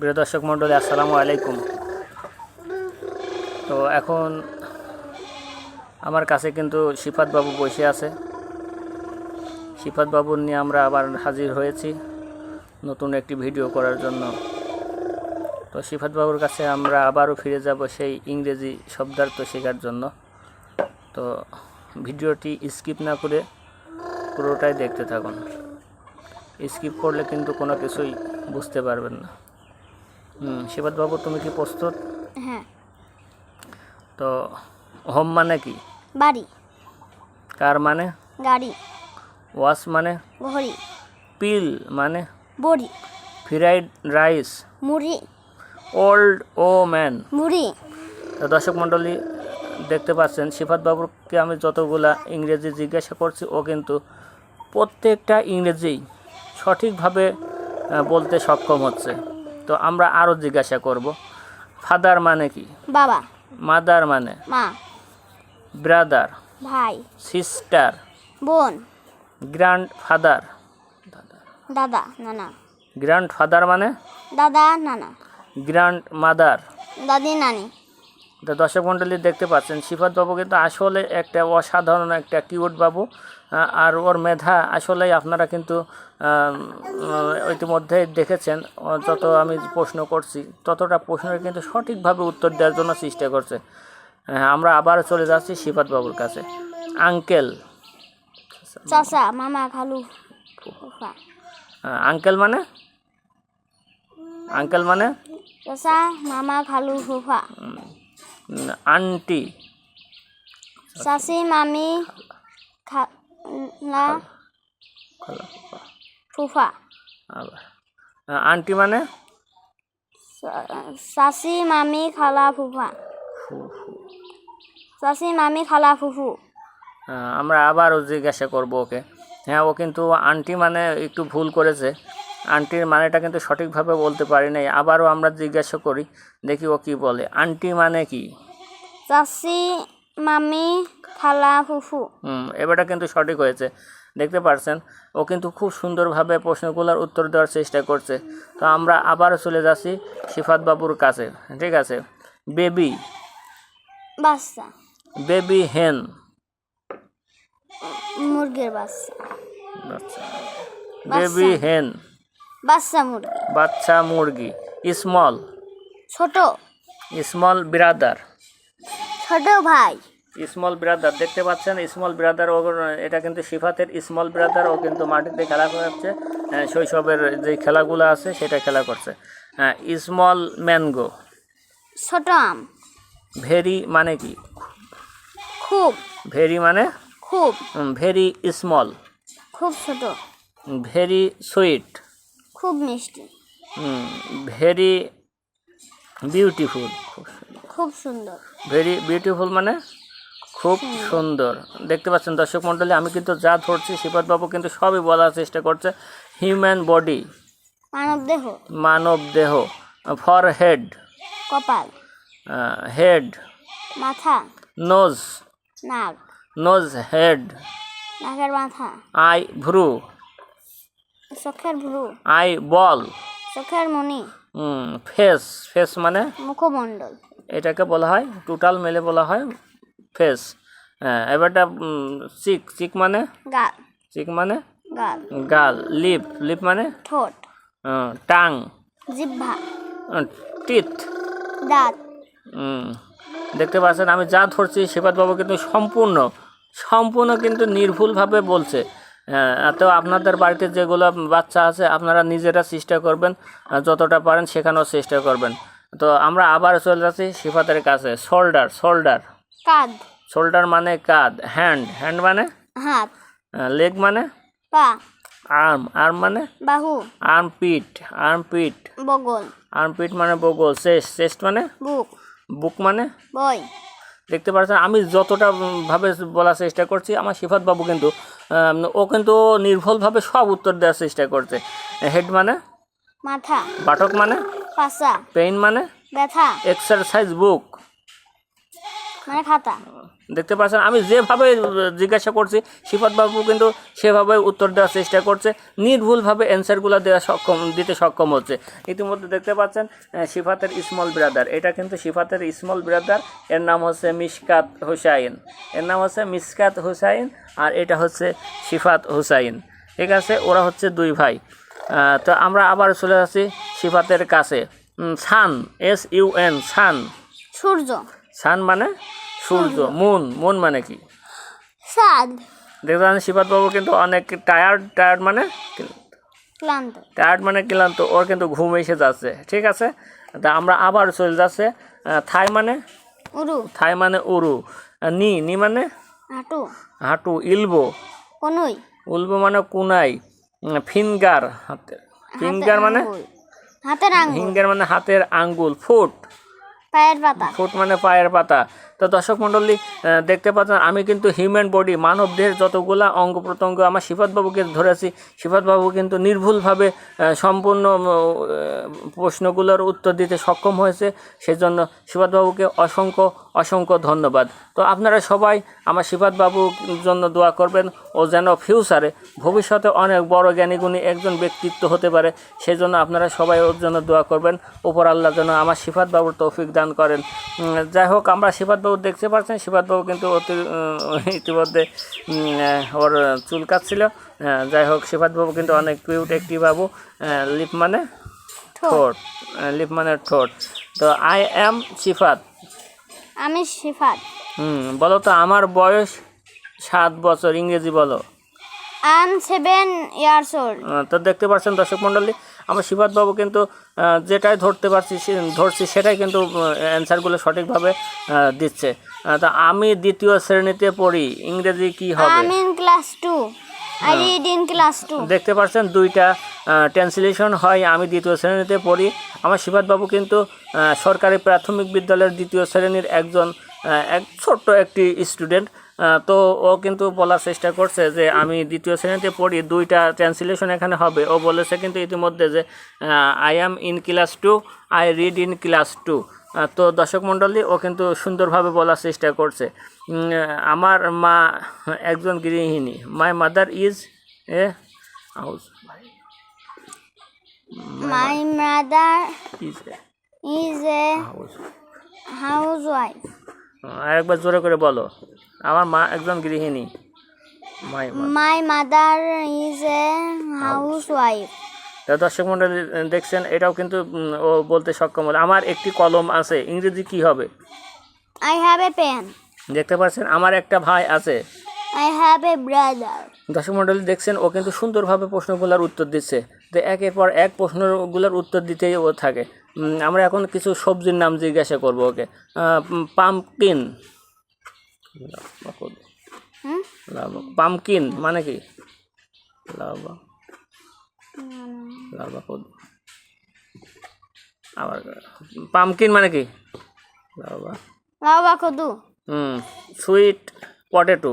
প্রিয় দর্শক মণ্ডলী, আসসালামু আলাইকুম। তো এখন আমার কাছে কিন্তু সিফাত বাবু বসে আছে। সিফাত বাবুর নিয়ে আমরা আবার হাজির হয়েছি নতুন একটি ভিডিও করার জন্য। তো সিফাত বাবুর কাছে আমরা আবারও ফিরে যাব সেই ইংরেজি শব্দার্থ শেখার জন্য। তো ভিডিওটি স্কিপ না করে পুরোটাই দেখতে থাকুন। স্কিপ করলে কিন্তু কোনো কিছুই বুঝতে পারবেন না। শিবাদ বাবু তুমি কি প্রস্তুত? হ্যাঁ। তো হোম মানে কি? বাড়ি। কার মানে? গাড়ি। ওয়াশ মানে? ঘড়ি পিল মানে? বড়ি। Fried rice. মুড়ি। ওল্ড ও ম্যান। মুড়ি। তো দর্শক মণ্ডলী দেখতে পাচ্ছেন সিফাত বাবুকে আমি যতগুলা ইংরেজি জিজ্ঞাসা করছি ও কিন্তু প্রত্যেকটা ইংরেজি সঠিকভাবে বলতে সক্ষম হচ্ছে। তো আমরা আরও জিজ্ঞাসা করব ফাদার মানে কি? বাবা। মাদার মানে? মা। ব্রাদার ভাই। সিস্টার বোন। গ্র্যান্ড ফাদার দাদা নানা। গ্র্যান্ড ফাদার মানে? দাদা নানা। গ্র্যান্ড মাদার দাদি নানি। তো দর্শক মণ্ডলী দেখতে পাচ্ছেন সিফাত বাবু কিন্তু আসলে একটা অসাধারণ একটা কিউট বাবু আর ওর মেধা আসলেই আপনারা কিন্তু ইতিমধ্যে দেখেছেন যত আমি প্রশ্ন করছি ততটা প্রশ্নের কিন্তু সঠিকভাবে উত্তর দেওয়ার জন্য চেষ্টা করছে। হ্যাঁ, আমরা আবার চলে যাচ্ছি সিফাত বাবুর কাছে। আঙ্কেল। চাচা মামা খালু আঙ্কেল মানে? আঙ্কেল মানে? চাচা মামা খালু ফুফা। আন্টি। চাচি মামি খালা। খালা ফুফা। ফুফা আবার। আন্টি মানে? চাচি মামি খালা ফুফা। চাচি মামি খালা ফুফু। আমরা আবারও জিজ্ঞাসা করব ওকে। হ্যাঁ ও কিন্তু আন্টি মানে একটু ভুল করেছে। আন্টির মানেটা কিন্তু সঠিকভাবে বলতে পারি নাই আবারও আমরা জিজ্ঞাসা করি দেখি ও কি বলে। আন্টি মানে কি? চাচি মামি খালা ফুফু। হুম এবারটা কিন্তু সঠিক হয়েছে। দেখতে পারছেন ও কিন্তু খুব সুন্দরভাবে প্রশ্নগুলোর উত্তর দেওয়ার চেষ্টা করছে। তো আমরা আবারও চলে যাচ্ছি সিফাত বাবুর কাছে ঠিক আছে? বেবি। বাচ্চা। বেবি হেন। মুরগির বাচ্চা। বেবি হেন। বাচ্চা মুরগি। বাচ্চা মুরগি। স্মল ছোট। স্মল ব্রাদার ছোট ভাই। স্মল ব্রাদার দেখতে পাচ্ছেন? স্মল ব্রাদার ও এটা কিন্তু সিফাতের স্মল ব্রাদার ও কিন্তু মাটিতে খেলা করছে হ্যাঁ, শৈশবের যে খেলাগুলো আছে সেটা খেলা করছে। হ্যাঁ স্মল ম্যানগো ছোট আম। ভেরি মানে কি? খুব। ভেরি মানে? খুব। ভেরি স্মল খুব ছোট। ভেরি সুইট খুব মিষ্টি। ভেরি বিউটিফুল খুব সুন্দর। ভেরি বিউটিফুল মানে খুব সুন্দর। দেখতে পাচ্ছেন দর্শক মণ্ডলী আমি কিন্তু যা ধরছি শিবত বাবু কিন্তু সবই বলার চেষ্টা করছে। হিউম্যান বডি মানব দেহ। মানব দেহ। ফর হেড কপাল হেড মাথা। নোজ নাক। নোজ হেড নাকের মাথা। আই ভ্রু। চোখের ভ্রু। Eyeball. চোখের মণি। ফেস ফেস মানে? মুখমণ্ডল। এটাকে বলা হয় টোটাল মেলে বলা হয় ফেস। হ্যাঁ এবারটা চিক চিক মানে? গাল। চিক মানে? গাল। গাল লিপ লিপ মানে? ঠোঁট। টাং। জিহ্বা। টিথ। দাঁত। দেখতে পাচ্ছেন আমি যা ধরছি সেবাদ বাবু কিন্তু সম্পূর্ণ সম্পূর্ণ কিন্তু নির্ভুলভাবে বলছে। হ্যাঁ, তো আপনাদের বাড়িতে যেগুলো বাচ্চা আছে আপনারা নিজেরা চেষ্টা করবেন যতটা পারেন শেখানোর চেষ্টা করবেন। তো আমরা আবার চলে যাচ্ছি সিফাতের কাছে। শোল্ডার শোল্ডার কাঁধ। শোল্ডার মানে কাঁধ। হ্যান্ড হ্যান্ড মানে? হাত। লেগ মানে? পা। আর্ম আর্ম মানে? বাহু। আর্ম পিট আর্ম পিট বগল। আর্ম পিট মানে বগল। চেস্ট চেস্ট মানে? বুক। বুক মানে? বই। দেখতে পাচ্ছেন আমি যতটা ভাবে বলার চেষ্টা করছি আমার সিফাত বাবু কিন্তু ও কিন্তু নির্ভুলভাবে সব উত্তর দেওয়ার চেষ্টা করছে। হেড মানে? মাথা। বাটক মানে? পেইন মানে? ব্যথা। এক্সারসাইজ বুক মানে খাতা। দেখতে পাচ্ছেন আমি যেভাবে জিজ্ঞাসা করছি শিফাত বাবু কিন্তু সেভাবে উত্তর দেওয়ার চেষ্টা করছে নির্ভুলভাবে অ্যান্সারগুলো দেওয়া সক্ষম দিতে সক্ষম হচ্ছে। ইতিমধ্যে দেখতে পাচ্ছেন শিফাতের স্মল ব্রাদার এটা কিন্তু শিফাতের স্মল ব্রাদার এর নাম হচ্ছে মিসকাত হুসাইন। এর নাম হচ্ছে মিসকাত হুসাইন আর এটা হচ্ছে শিফাত হুসাইন। ঠিক আছে ওরা হচ্ছে দুই ভাই। তো আমরা আবার চলে যাচ্ছি শিফাতের কাছে। Sun S U N sun. সূর্য। সান মানে সূর্য মুন মুন মানে কি? সাদ দেখবেন শিবাত বাবু কিন্তু অনেক টায়ার্ড টায়ার্ড মানে ক্লান্ত। টায়ার্ড মানে ক্লান্ত ওর কিন্তু ঘুম এসে যাচ্ছে ঠিক আছে? তা আমরা আবার চলে যাচ্ছে থাই মানে? উরু। থাই মানে উরু নি নি মানে? হাঁটু। হাঁটু ইলবো। কনুই। উলবো মানে কুনাই ফিঙ্গার হাতে। ফিঙ্গার মানে? হাতের আঙ্গুল। ফিঙ্গার মানে হাতের আঙ্গুল ফুট। পায়ের পাতা। ফুট মানে পায়ের পাতা। তো দর্শক মণ্ডলী দেখতে পাচ্ছেন, আমি কিন্তু হিউম্যান বডি মানব দেহের যতগুলা অঙ্গ প্রত্যঙ্গ আমার শিফাতবাবুকে ধরেছি, শিফাতবাবু কিন্তু নির্ভুলভাবে সম্পূর্ণ প্রশ্নগুলোর উত্তর দিতে সক্ষম হয়েছে, সেজন্য শিফাতবাবুকে অসংখ্য অসংখ্য ধন্যবাদ। তো আপনারা সবাই আমার শিফাতবাবুর জন্য দোয়া করবেন, ও যেন ফিউচারে ভবিষ্যতে অনেক বড় জ্ঞানীগুণী একজন ব্যক্তিত্ব হতে পারে, সেজন্য আপনারা সবাই ওর জন্য দোয়া করবেন, উপর আল্লাহ যেন আমার শিফাত বাবুর তৌফিক দান করেন। যাই হোক, আমরা শিফাত বাবু দেখতে পাচ্ছেন শিফাত বাবু কিন্তু অতি ইতিমধ্যে ওর চুল কাটছিল। যাই হোক শিফাত বাবু কিন্তু অনেক কিউট একটি বাবু লিপ মানে ঠোঁট। লিপ মানে ঠোঁট। তো আই অ্যাম শিফাত। আমি সিফাত হুম বলো তো আমার বয়স সাত বছর ইংরেজি বলো। I am seven years old তো দেখতে পাচ্ছেন দর্শক মণ্ডলী আমার শিবাত বাবু কিন্তু যেটাই ধরতে পারছি ধরছি সেটাই কিন্তু অ্যান্সারগুলো সঠিকভাবে দিচ্ছে। তা আমি দ্বিতীয় শ্রেণীতে পড়ি ইংরেজি কি হবে? In class two I read in class দেখতে পাচ্ছেন দুইটা ট্রান্সলেশন হয় আমি দ্বিতীয় শ্রেণীতে পড়ি। আমার শিবাত বাবু কিন্তু সরকারি প্রাথমিক বিদ্যালয়ের দ্বিতীয় শ্রেণির একজন এক ছোট্ট একটি স্টুডেন্ট তো ও কিন্তু বলার চেষ্টা করছে যে আমি দ্বিতীয় শ্রেণীতে পড়ি দুইটা ট্রান্সলেশন এখানে হবে। ও বলেছে কিন্তু ইতিমধ্যে যে I am in class two I read in class two তো দর্শক মণ্ডলী ও কিন্তু সুন্দরভাবে বলার চেষ্টা করছে। আমার মা একজন গৃহিণী। My mother is a house my mother is a is a house housewife আরেকবার জোরে করে বলো। আমার মা একজন গৃহিণী। My my mother is a housewife দর্শক মণ্ডলী দেখছেন এটাও কিন্তু ও বলতে সক্ষম হলো। আমার একটি কলম আছে ইংরেজি কি হবে? আই হ্যাভ এ পেন দেখতে পাচ্ছেন আমার একটা ভাই আছে। আই হ্যাভ এ ব্রাদার দর্শক মণ্ডলী দেখছেন ও কিন্তু সুন্দরভাবে প্রশ্নগুলোর উত্তর দিচ্ছে। তো একের পর এক প্রশ্নগুলোর উত্তর দিতেই ও থাকে। আমরা এখন কিছু সবজির নাম জিজ্ঞাসা করব ওকে। পাম্পকিন হুম পাম্পকিন মানে কি? লাভা লাভা কদ আবার পাম্পকিন মানে কি লাভা বাবা কদু হুম সুইট পটেটো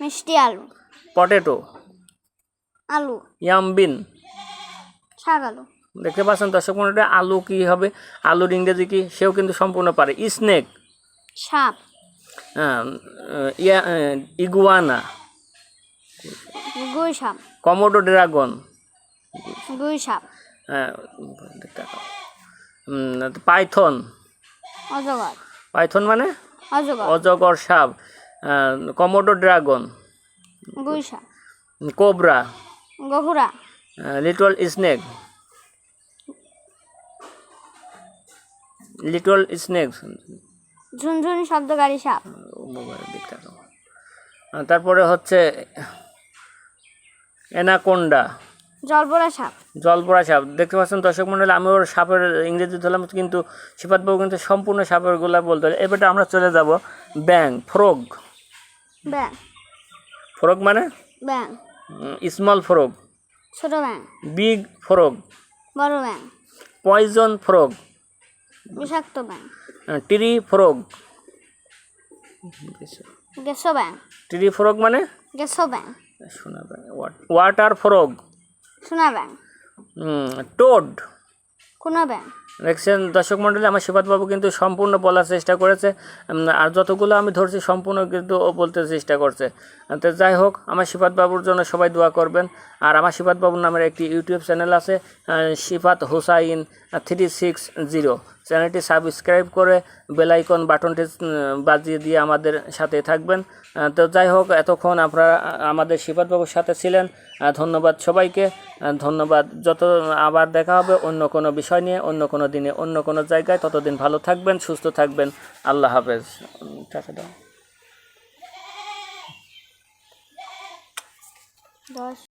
মিষ্টি আলু পটেটো আলু ইয়ামবিন শাক আলু দেখতে পাচ্ছেন দর্শক মন্ডলী আলু কি হবে আলুর ইংরেজি কি সেও কিন্তু সম্পূর্ণ পারে স্নেক সাপ। ইয়া ইগুয়ানা। গুই সাপ। কমোডো ড্রাগন গুই সাপ। পাইথন। অজগর। পাইথন মানে? অজগর। অজগর সাপ। কমোডো ড্রাগন গুই সাপ। কোবরা গহুরা। লিটল স্নেক লিটল স্নেক ঝুনঝুনি শব্দকারী সাপ। তারপরে হচ্ছে এনাকোন্ডা। জলপরা সাপ। জলপড়া সাপ। দেখতে পাচ্ছেন দর্শক মন্ডলী আমি ওর সাপের ইংরেজি ধরলাম কিন্তু শিপাতবাবু কিন্তু সম্পূর্ণ সাপেরগুলা বলতে হবে এবারে আমরা চলে যাব ব্যাং ফ্রগ। ব্যাং। ফ্রগ মানে? ব্যাং। স্মল ফ্রগ ছোট ব্যাং। বিগ ফ্রগ বড় ব্যাং। পয়জন ফ্রগ বিষাক্ত ব্যাং ট্রি ফ্রগ গেসো ব্যাং ট্রি ফ্রগ মানে? গেসো ব্যাং শোনা ওয়াটার ফ্রগ সোনা ব্যাং টোড কোনো ব্যাং দেখছেন দর্শক মণ্ডলী আমার শিবাদবাবু কিন্তু সম্পূর্ণ বলার চেষ্টা করেছে। আর যতগুলো আমি ধরছি সম্পূর্ণ কিন্তু ও বলতে চেষ্টা করছে। তো যাই হোক আমার শিবাদবাবুর জন্য সবাই দোয়া করবেন। আর আমার শিবাদবাবুর নামের একটি ইউটিউব চ্যানেল আছে Shifat Hussain. Three six zero চ্যানেলটি সাবস্ক্রাইব করে বেলাইকন বাটনটি বাজিয়ে দিয়ে আমাদের সাথে থাকবেন। তো যাই হোক, এতক্ষণ আপনারা আমাদের শিবাদবাবুর সাথে ছিলেন। ধন্যবাদ সবাইকে। ধন্যবাদ। যত, আবার দেখা হবে অন্য কোনো বিষয় নিয়ে, অন্য কোনো দিনে, অন্য কোনো জায়গায়। ততদিন ভালো থাকবেন, সুস্থ থাকবেন। আল্লাহ হাফেজ। টাটা দাও। দশ।